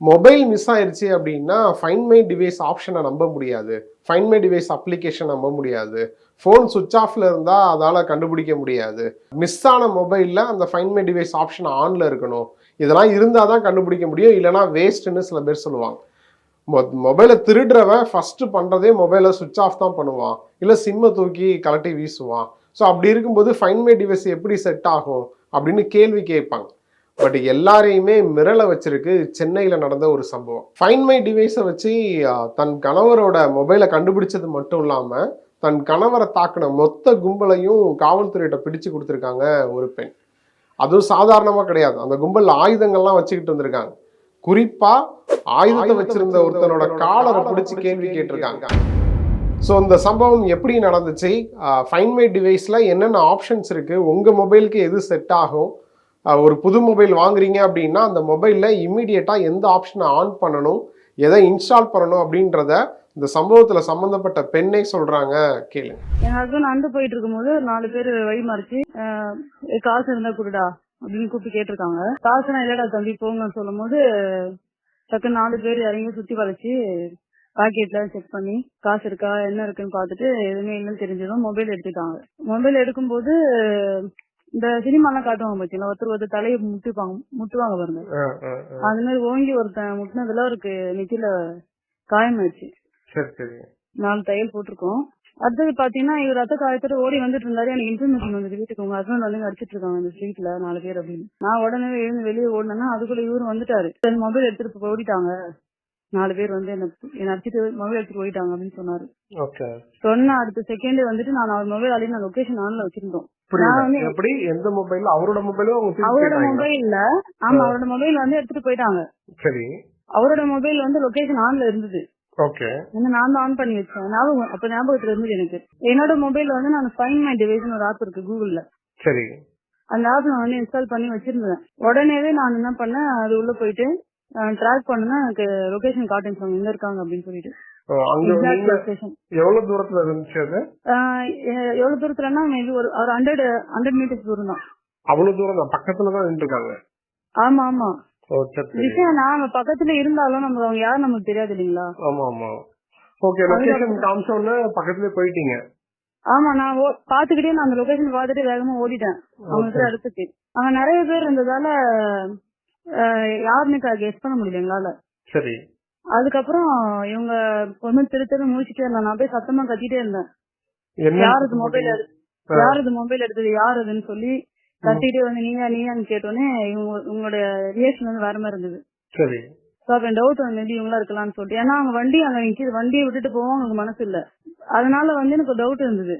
Mobile miss ஆயிடுச்சு அப்படின்னா fine my device ஆப்ஷனை நம்ப முடியாது. ஃபைன் மை டிவைஸ் அப்ளிகேஷன் நம்ப முடியாது. ஃபோன் சுவிச் ஆஃப்ல இருந்தால் அதால் கண்டுபிடிக்க முடியாது. மிஸ் ஆன மொபைலில் அந்த ஃபைன் மை டிவைஸ் ஆப்ஷன் ஆனில் இருக்கணும். இதெல்லாம் இருந்தால் தான் கண்டுபிடிக்க முடியும். இல்லைனா வேஸ்ட்டுன்னு சில பேர் சொல்லுவாங்க. மொ- மொபைலை திருடுறவன் ஃபஸ்ட்டு பண்ணுறதே மொபைலை சுவிச் ஆஃப் தான் பண்ணுவான். இல்லை சிம்மை தூக்கி கலட்டி வீசுவான். ஸோ அப்படி இருக்கும்போது ஃபைன் மை டிவைஸ் எப்படி செட் ஆகும்? அப்படின்னு கேள்வி கேட்பாங்க. பட் எல்லாரையுமே மிரள வச்சிருக்கு சென்னையில் நடந்த ஒரு சம்பவம். ஃபைன் மை டிவைஸை வச்சு தன் கணவரோட மொபைலை கண்டுபிடிச்சது மட்டும் இல்லாமல் தன் கணவரை தாக்கின மொத்த கும்பலையும் காவல்துறையிட்ட பிடிச்சு கொடுத்துருக்காங்க ஒரு பெண். அதுவும் சாதாரணமாக கிடையாது. அந்த கும்பல் ஆயுதங்கள்லாம் வச்சுக்கிட்டு வந்திருக்காங்க குறிப்பா ஆயுதத்தை வச்சிருந்த ஒருத்தனோட காலரை பிடிச்சு கேள்வி கேட்டிருக்காங்க. ஸோ இந்த சம்பவம் எப்படி நடந்துச்சு? ஃபைன் மை டிவைஸில் என்னென்ன ஆப்ஷன்ஸ் இருக்குது உங்கள் மொபைலுக்கு எது செட் ஆகும்? ஒரு புது மொபைல் வாங்குறீங்க அப்படின்னா அந்த மொபைலில் இம்மிடியட்டாக எந்த ஆப்ஷனை ஆன் பண்ணணும் எதை இன்ஸ்டால் பண்ணணும் அப்படின்றத இந்த சம்பவத்தில் சம்மந்தப்பட்ட பெண்ணே சொல்கிறாங்க கேளுங்க என் ஹஸ்பண்ட் அண்டு போயிட்டு இருக்கும்போது நாலு பேர் வழி மறைச்சு காசு இருந்தா குடுடா அப்படின்னு கூப்பிட்டு கேட்டிருக்காங்க. காசுனா இல்லடா தம்பி போங்கன்னு சொல்லும் போது டக்கு நாலு பேர் இறங்கி சுத்தி வளைச்சு பாக்கெட்ல செக் பண்ணி காசு இருக்கா என்ன இருக்குன்னு பார்த்துட்டு எதுவுமே இல்லைன்னு தெரிஞ்சதும் மொபைல் எடுத்துட்டாங்க. மொபைல் எடுக்கும்போது இந்த சினிமாலாம் காட்டுவாங்க பாத்தீங்களா? ஒருத்தர் ஒருத்தர் தலையை முட்டுப்பாங்க முட்டுவாங்க பாருங்க. அது மாதிரி ஓங்கி ஒருத்தன் முட்டினதுல அவருக்கு நெத்தியில சரி நாலு தையல் போட்டிருக்கோம். அடுத்தது பாத்தீங்கன்னா இவர் ரத்த காயத்தோட ஓடி வந்துட்டு இருந்தாரு எனக்கு இன்ஃபர்மேஷன் வந்துட்டு வீட்டுக்கு உங்க ஹஸ்பண்ட் வந்து அடிச்சிட்டு இருக்காங்க இந்த ஸ்ட்ரீட்ல நாலு பேர் அப்படின்னு. நான் உடனே எழுந்து வெளியே ஓடினேன்னா அதுக்குள்ள இவரு வந்துட்டாரு. மொபைல் எடுத்துட்டு ஓடிட்டாங்க. நாலு பேர் வந்து என்ன அடிச்சிட்டு மொபைல் எடுத்துட்டு ஓடிட்டாங்க அப்படின்னு சொன்னாரு. சொன்ன அடுத்த செகண்ட் வந்துட்டு நான் அவர் மொபைல் அழிய நான் லொகேஷன் ஆன்ல வச்சிருந்தோம். வந்து எப்படி? எந்த மொபைல் அவரோட திருப்பி அவரோட? மொபைல்ல ஆமா அவரோட மொபைல் வந்து எடுத்துட்டு போயிட்டாங்க. சரி. அவரோட மொபைல் வந்து லொகேஷன் ஆன்ல இருந்தது. ஓகே. நான் தான் ஆன் பண்ணி வச்சேன். ஞாபகம் அப்ப ஞாபகத்துல இருந்தது எனக்கு. என்னோட மொபைல்ல வந்து நான் ஃபைன் மை டிவைஸ்னு ஒரு ஆப் இருக்கு கூகுள்ல சரி. அந்த ஆப் நான் வந்து இன்ஸ்டால் பண்ணி வச்சிருந்தேன். உடனேவே நான் என்ன பண்ணேன்? அது உள்ள போயிட்டு ட்ராக் பண்ணுனா. எனக்கு லொகேஷன் காட்டுங்க சார் எங்க இருக்காங்க அப்படின்னு சொல்லிட்டு. எவ்வளவு தூரத்துல இருந்துச்சு அது? எவ்வளவு தூரத்துலன்னா மேபி ஒரு ஒரு ஹண்ட்ரட் ஹண்ட்ரட் மீட்டர்ஸ் தூரம் தான் அவ்வளவு தூரம் தான் பக்கத்துல தான் இருக்காங்க ஆமா ஆமா. விஷயம் நாங்க பக்கத்துல இருந்தாலும் நம்ம அவங்க யாரும் நமக்கு தெரியாது இல்லைங்களா? ஆமா ஆமா. ஓகே லொகேஷன் காமிச்ச உடனே பக்கத்துலயே போயிட்டீங்க. ஆமா நான் பாத்துக்கிட்டே நான் அந்த லொகேஷன் பார்த்துட்டு வேகமா ஓடிட்டேன். அவங்க அடுத்துக்கு. அங்க நிறைய பேர் இருந்ததால யாருன்னு கெஸ் பண்ண முடியல எங்களால சரி. அதுக்கப்புறம் இவங்க பொண்ணு திரு திரு முடிச்சுட்டே இருந்தா. நான் போய் சத்தமா கத்திட்டே இருந்தேன். யாரது மொபைல். யாரது மொபைல் எடுத்தது? யார் அதுன்னு சொல்லி கத்திட்டே வந்து நீங்க நீங்கன்னு கேட்டோன்னே இவங்க உங்களோட ரியாக்ஷன் வந்து வேற மாதிரி இருந்தது. சரி. ஸோ அப்ப டவுட் வந்து மேபி இவங்களா இருக்கலாம்னு சொல்லிட்டு. ஏன்னா அவங்க வண்டி அங்க நிக்குது. வண்டியை விட்டுட்டு போவோம் அவங்களுக்கு மனசு இல்ல. அதனால வந்து எனக்கு டவுட் இருந்தது.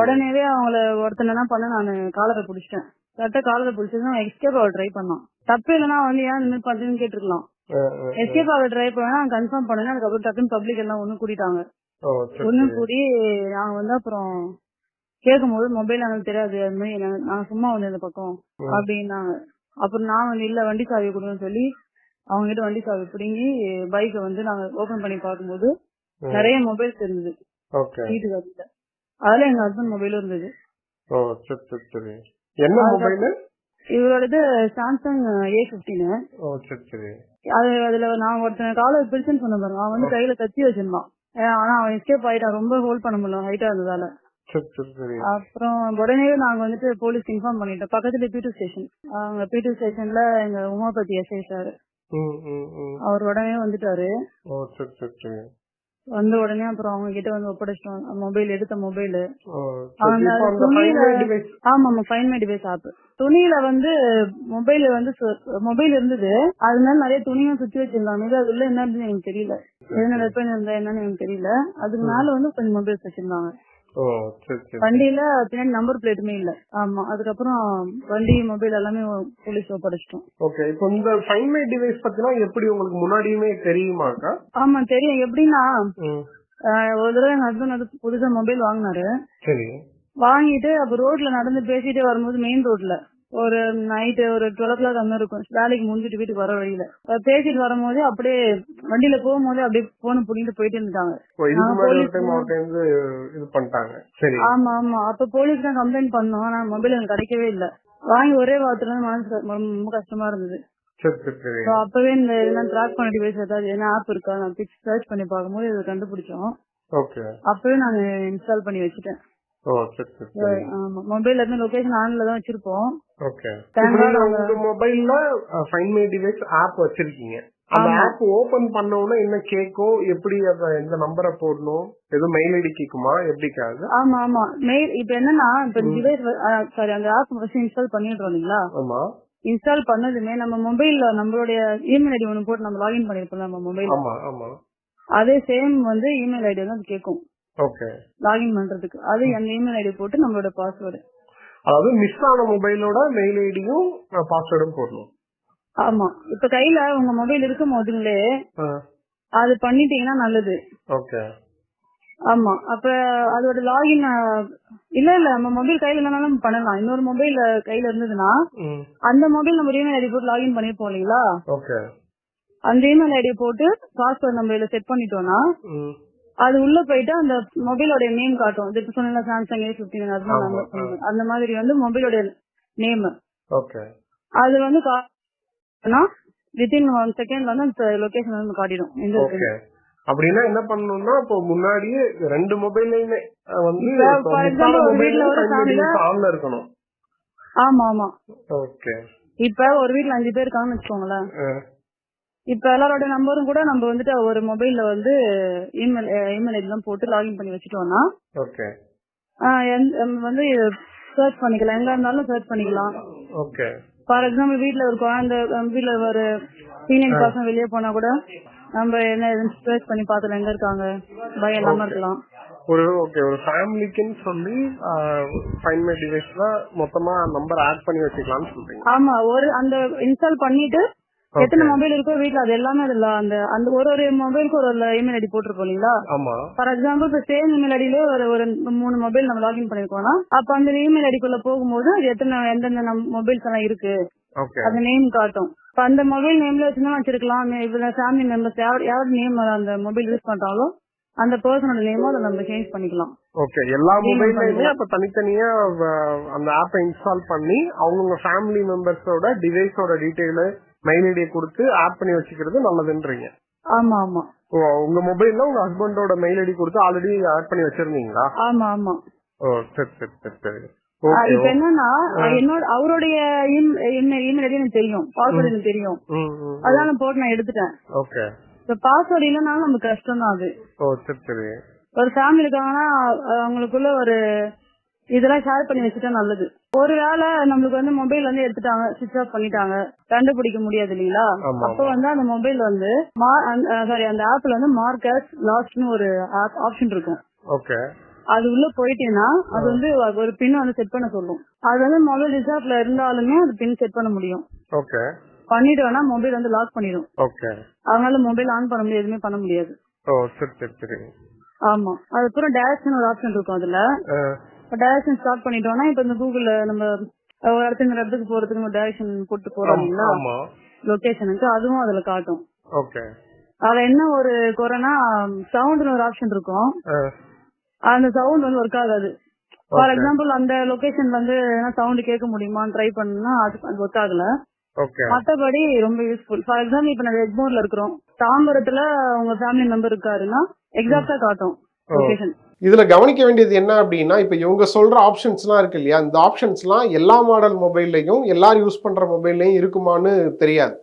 உடனேவே அவங்கள ஒருத்தன் பண்ண நான் காலரை பிடிச்சிட்டேன். கரெக்டா காலரை பிடிச்சது எஸ்கேப் ஆக ட்ரை பண்ணான். தப்பு இல்லைன்னா வந்து ஏன் இந்த மாதிரி பண்ணுன்னு கேட்டிருக்கலாம். எஸ்கேப் ஆக ட்ரை பண்ணா கன்ஃபார்ம் பண்ணேன். அதுக்கப்புறம் டக்குன்னு பப்ளிக் எல்லாம் ஒண்ணு கூட்டிட்டாங்க. ஒண்ணு. கூடி நாங்க வந்து அப்புறம் கேட்கும்போது மொபைல் எனக்கு தெரியாது அது மாதிரி நான் சும்மா வந்து இந்த பக்கம். அப்படின்னாங்க. அப்புறம் நான் வந்து இல்ல வண்டி சாவி கொடுன்னு சொல்லி அவங்க கிட்ட வண்டி சாவி பிடுங்கி பைக்கை வந்து நாங்க ஓபன் பண்ணி பார்க்கும்போது. நிறைய மொபைல்ஸ் இருந்தது. வீட்டுக்கு அதுல அதுல எங்க ஹஸ்பண்ட் மொபைலும் இருந்தது. என்ன மொபைல் இவரோடது சாம்சங் ஏ பிப்டீனு அது அதுல நான் ஒருத்தன் காலர் பிடிச்சுன்னு சொன்ன பாருங்க. அவன் வந்து கையில கத்தி வச்சிருந்தான். ஆனா அவன் எஸ்கேப் ஆயிட்டான். ரொம்ப ஹோல்ட் பண்ண முடியல. ஹைட்டா இருந்ததால. அப்புறம் உடனே நாங்க வந்துட்டு போலீஸ் இன்ஃபார்ம் பண்ணிட்டோம். பக்கத்துல பி டூ ஸ்டேஷன் அங்க பி டூ ஸ்டேஷன்ல எங்க உமாபதி எஸ்ஐ சார். அவர் உடனே வந்துட்டாரு. வந்த உடனே அப்புறம் அவங்க கிட்ட வந்து ஒப்படைச்சிட்டோம் மொபைல் எடுத்த மொபைல். ஆமா ஆமா ஃபைன் மை டிவைஸ் ஆப் துணியில வந்து மொபைல் வந்து மொபைல் இருந்தது. அது மேல நிறைய துணியும் சுத்தி வச்சிருந்தாங்க. இது அது உள்ள என்ன இருந்ததுன்னு எனக்கு தெரியல. எதுனா வெப்பன் இருந்தா என்னன்னு எனக்கு தெரியல. அதுக்கு மேல வந்து கொஞ்சம் மொபைல்ஸ் வச்சிருந்தாங்க. வண்டியில பின்னாடி நம்பர் பிளேட்டுமே இல்ல. ஆமா அதுக்கப்புறம் வண்டி மொபைல் எல்லாமே போலீஸ் ஒப்படைச்சிட்டோம் ஓகே இப்போ இந்த ஃபைன் மை டிவைஸ் பத்தினா எப்படி உங்களுக்கு முன்னாடியுமே தெரியுமாக்கா ஆமா தெரியும். எப்படின்னா ஒரு தடவை எங்க ஹஸ்பண்ட் வந்து புதுசா மொபைல் வாங்கினாரு. சரி. வாங்கிட்டு அப்ப ரோட்ல நடந்து பேசிட்டே வரும்போது மெயின் ரோட்ல ஒரு நைட்டு ஒரு டுவெல் ஓ கிளாக் அந்த இருக்கும். வேலைக்கு முடிஞ்சிட்டு வீட்டுக்கு வர வழியில. பேசிட்டு வரும்போது அப்படியே வண்டியில போகும்போது அப்படியே போன புடிங்கிட்டு போயிட்டு இருந்துட்டாங்க. ஓ இதுக்கு நான் முன்னாடி ஒரு police டைம் அவர்கிட்ட இருந்து இது பண்ணிட்டாங்க. சரி. ஆமா ஆமா. அப்ப போலீஸ் தான் கம்ப்ளைண்ட் பண்ணோம். ஆனா மொபைல் எனக்கு கிடைக்கவே இல்ல. வாங்கி ஒரே வாரத்துல மனசு ரொம்ப கஷ்டமா இருந்தது. அப்பவே இந்த இதெல்லாம் ட்ராக் பண்ண டிவைஸ் ஏதாவது என்ன ஆப் இருக்கா? நான் பிக்ஸ் சர்ச் பண்ணி பார்க்கும்போது இதை கண்டுபிடிச்சோம். அப்பவே நான் இன்ஸ்டால் பண்ணி வச்சுட்டேன். மொபைல்ல இருந்து லொகேஷன் ஆன்ல தான் வச்சிருப்போம். ஓகே மொபைல்ல ஃபைன் மை டிவைஸ் ஆப் வச்சிருக்கீங்க. அந்த. ஆப் ஓபன் பண்ண உடனே என்ன கேக்கும் எப்படி அத எந்த நம்பரை போடணும் எதுவும் மெயில் ஐடி கேக்குமா எப்படி கேக்குது? ஆமா ஆமா. மெயில் இப்ப என்னன்னா இப்ப டிவைஸ் சாரி அந்த ஆப் ஃபர்ஸ்ட் இன்ஸ்டால் பண்ணிடுறோம் இல்லைங்களா? ஆமா. இன்ஸ்டால் பண்ணதுமே நம்ம மொபைல்ல நம்மளுடைய இமெயில் ஐடி ஒன்று போட்டு நம்ம லாகின் பண்ணிருப்போம் நம்ம மொபைல் ஆமா ஆமா. அதே சேம் வந்து இமெயில் ஐடி வந்து அது கேட்கும் ஓகே லாகின் பண்றதுக்கு. அது அந்த இமெயில் ஐடி போட்டு நம்மளோட பாஸ்வேர்டு அதாவது மிஸ் ஆன மொபைலோட மெயில் ஐடியும் பாஸ்வேர்டும் போடணும். ஆமா. இப்ப கையில உங்க மொபைல் இருக்கும் போதுங்களே அது பண்ணிட்டீங்கன்னா நல்லது. ஓகே ஆமா. அப்ப அதோட லாகின் இல்ல இல்ல நம்ம மொபைல் கையில இல்லைனாலும் பண்ணலாம். இன்னொரு மொபைல் கையில இருந்ததுன்னா அந்த மொபைல் நம்ம இமெயில் ஐடி போட்டு லாகின் பண்ணிருப்போம் இல்லைங்களா? ஓகே அந்த இமெயில் ஐடி போட்டு பாஸ்வேர்ட் நம்ம இதுல செட் பண்ணிட்டோம்னா அது உள்ள போயிட்டு அந்த மொபைலோட நேம் காட்டும். இப்ப சொன்னீங்க சாம்சங் ஏ பிப்டீன் அந்த மாதிரி வந்து மொபைலோட நேம் ஓகே அது வந்து வித்தின் ஒன் செகண்ட்ல வந்து அந்த லொகேஷன் வந்து காட்டிடும். இருக்கு அப்படின்னா என்ன பண்ணணும்னா இப்போ முன்னாடியே ரெண்டு மொபைல்லையுமே வந்து ஆன்ல இருக்கணும். ஆமா ஆமா. ஓகே இப்ப ஒரு வீட்ல அஞ்சு பேர் இருக்காங்கன்னு வச்சுக்கோங்களேன். இப்ப எல்லாரோட நம்பரும் கூட நம்ம வந்துட்டு ஒரு மொபைல்ல வந்து இமெயில் இமெயில் ஐடி எல்லாம் போட்டு லாகின் பண்ணி வச்சுட்டோம்னா ஓகே வந்து சர்ச் பண்ணிக்கலாம். எங்க இருந்தாலும் சர்ச் பண்ணிக்கலாம். ஓகே ஃபார் எக்ஸாம்பிள் வீட்ல ஒரு குழந்தை வீட்ல ஒரு டீனேஜ் பசங்க வெளியே போனா கூட நம்ம என்ன சர்ச் பண்ணி பார்த்துல எங்க இருக்காங்க? பயம் இல்லாம இருக்கலாம். ஒரு ஓகே ஒரு ஃபேமிலிக்குன்னு சொல்லி ஃபைன் மை டிவைஸ்ல மொத்தமா நம்பர் ஆட் பண்ணி வச்சுக்கலாம்னு சொல்றீங்க. ஆமா ஒரு அந்த இன்ஸ்டால் பண்ணிட்டு எத்தனை மொபைல் இருக்கோ வீட்ல அது எல்லாமே அதுல அந்த அந்த ஒரு ஒரு மொபைலுக்கு ஒரு ஒரு இமெயில் ஐடி போட்டிருப்போம் இல்லைங்களா? ஆமா. ஃபார் எக்ஸாம்பிள் இப்போ சேம் இமெயில் ஐடியில ஒரு ஒரு மூணு மொபைல் நம்ம லாகின் பண்ணிருக்கோம்னா அப்ப அந்த இமெயில் ஐடிக்குள்ள போகும்போது அது எத்தனை எந்தெந்த மொபைல்ஸ் எல்லாம் இருக்கு? அந்த நேம் காட்டும். இப்ப அந்த மொபைல் நேம்ல வச்சுதான் வச்சிருக்கலாம். இதுல ஃபேமிலி மெம்பர்ஸ் யார் யார் நேம் அந்த மொபைல் யூஸ் பண்றாங்களோ அந்த பர்சனோட நேமோ அதை நம்ம சேஞ்ச் பண்ணிக்கலாம். ஓகே எல்லா மொபைல்லையுமே அப்ப தனித்தனியா அந்த ஆப்பை இன்ஸ்டால் பண்ணி அவங்கவுங்க ஃபேமிலி மெம்பர்ஸோட டிவைஸோட டீடைல் மெயில் ஐடியை கொடுத்து ஆட் பண்ணி வச்சுக்கிறது நல்லதுன்றீங்க. ஆமா ஆமா. ஓ, உங்க மொபைல்ல உங்க ஹஸ்பண்டோட மெயில் ஐடி கொடுத்து ஆல்ரெடி ஆட் பண்ணி வச்சிருந்தீங்களா? ஆமா ஆமா. ஓ சரி சரி சரி சரி. இப்ப என்னன்னா என்னோட அவருடைய இமெயில் ஐடி எனக்கு தெரியும். பாஸ்வேர்டு எனக்கு தெரியும். அதான் போட்டு நான் எடுத்துட்டேன். ஓகே இப்ப பாஸ்வேர்டு இல்லைனாலும் நமக்கு கஷ்டம் தான் அது. ஓ சரி சரி. ஒரு ஃபேமிலி இருக்காங்கன்னா அவங்களுக்குள்ள ஒரு இதெல்லாம் ஷேர் பண்ணி வச்சுட்டா நல்லது. ஒருவேளை நம்மளுக்கு வந்து மொபைல் வந்து எடுத்துட்டாங்க சுவிச் ஆஃப் பண்ணிட்டாங்க. கண்டுபிடிக்க முடியாது இல்லைங்களா? அப்ப வந்து அந்த மொபைல் வந்து சாரி அந்த ஆப்ல வந்து மார்க்கஸ் லாஸ்ட்னு ஒரு ஆப்ஷன் இருக்கும். ஓகே அது உள்ள போயிட்டீங்கன்னா அது வந்து ஒரு பின் வந்து செட் பண்ண சொல்லும். அது வந்து மொபைல் ரிசார்ட்ல இருந்தாலுமே அது பின் செட் பண்ண முடியும். ஓகே பண்ணிட்டோம்னா மொபைல் வந்து லாக் பண்ணிடும். ஓகே அதனால மொபைல் ஆன் பண்ண முடியாது எதுவுமே பண்ண முடியாது. ஓ சரி சரி சரி. ஆமா. அதுக்கப்புறம் டேரக்ஷன் ஒரு ஆப்ஷன் இருக்கும் அதுல. இப்போ டைரக்ஷன் ஸ்டார்ட் பண்ணிட்டோம்னா இப்போ இந்த கூகுள்ல நம்ம ஒரு இடத்துல இந்த இடத்துக்கு போறதுக்கு நம்ம டைரக்ஷன் போட்டு போறோம் லொகேஷனுக்கு அதுவும் அதுல காட்டும். ஓகே அதுல என்ன ஒரு குறைனா சவுண்ட்னு ஒரு ஆப்ஷன் இருக்கும். அந்த சவுண்ட் வந்து ஒர்க் ஆகாது. ஃபார். எக்ஸாம்பிள் அந்த லொகேஷன்ல வந்து சவுண்ட் கேட்க முடியுமான்னு ட்ரை பண்ணா அது அது ஒர்க் ஆகல. மத்தபடி ரொம்ப யூஸ்ஃபுல் ஃபார் எக்ஸாம்பிள் இப்ப நம்ம எக்மோர்ல இருக்கிறோம். தாம்பரத்துல உங்க ஃபேமிலி மெம்பர் இருக்காருன்னா எக்ஸாக்டா காட்டும் லொகேஷன் இதில் கவனிக்க வேண்டியது என்ன அப்படின்னா இப்போ இவங்க சொல்கிற ஆப்ஷன்ஸ்லாம் இருக்கு இல்லையா? இந்த ஆப்ஷன்ஸ்லாம் எல்லா மாடல் மொபைல்லையும் எல்லாரும் யூஸ் பண்ணுற மொபைல்லையும் இருக்குமான்னு தெரியாது.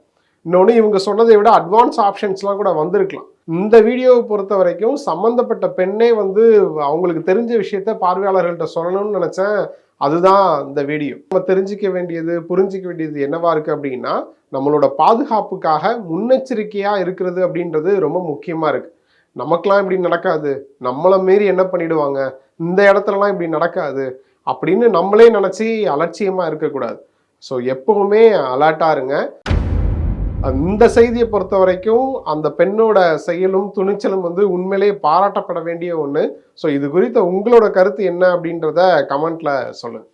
இன்னொன்று இவங்க சொன்னதை விட அட்வான்ஸ் ஆப்ஷன்ஸ்லாம் கூட வந்திருக்கலாம். இந்த வீடியோவை பொறுத்த வரைக்கும் சம்மந்தப்பட்ட பெண்ணே வந்து அவங்களுக்கு தெரிஞ்ச விஷயத்த பார்வையாளர்கள்ட்ட சொல்லணும்னு நினச்சேன். அதுதான் இந்த வீடியோ நம்ம தெரிஞ்சுக்க வேண்டியது புரிஞ்சிக்க வேண்டியது என்னவா இருக்குது அப்படின்னா நம்மளோட பாதுகாப்புக்காக முன்னெச்சரிக்கையாக இருக்கிறது அப்படின்றது ரொம்ப முக்கியமாக இருக்குது நமக்கெல்லாம் இப்படி நடக்காது. நம்மளை மீறி என்ன பண்ணிடுவாங்க? இந்த இடத்துலலாம் இப்படி நடக்காது. அப்படின்னு நம்மளே நினச்சி அலட்சியமாக இருக்கக்கூடாது. ஸோ எப்பவுமே அலர்ட்டாக இருங்க. இந்த செய்தியை பொறுத்த வரைக்கும் அந்த பெண்ணோட செயலும் துணிச்சலும் வந்து உண்மையிலேயே பாராட்டப்பட வேண்டிய ஒன்று ஸோ இது குறித்த உங்களோட கருத்து என்ன அப்படின்றத கமெண்ட்ல சொல்லுங்கள்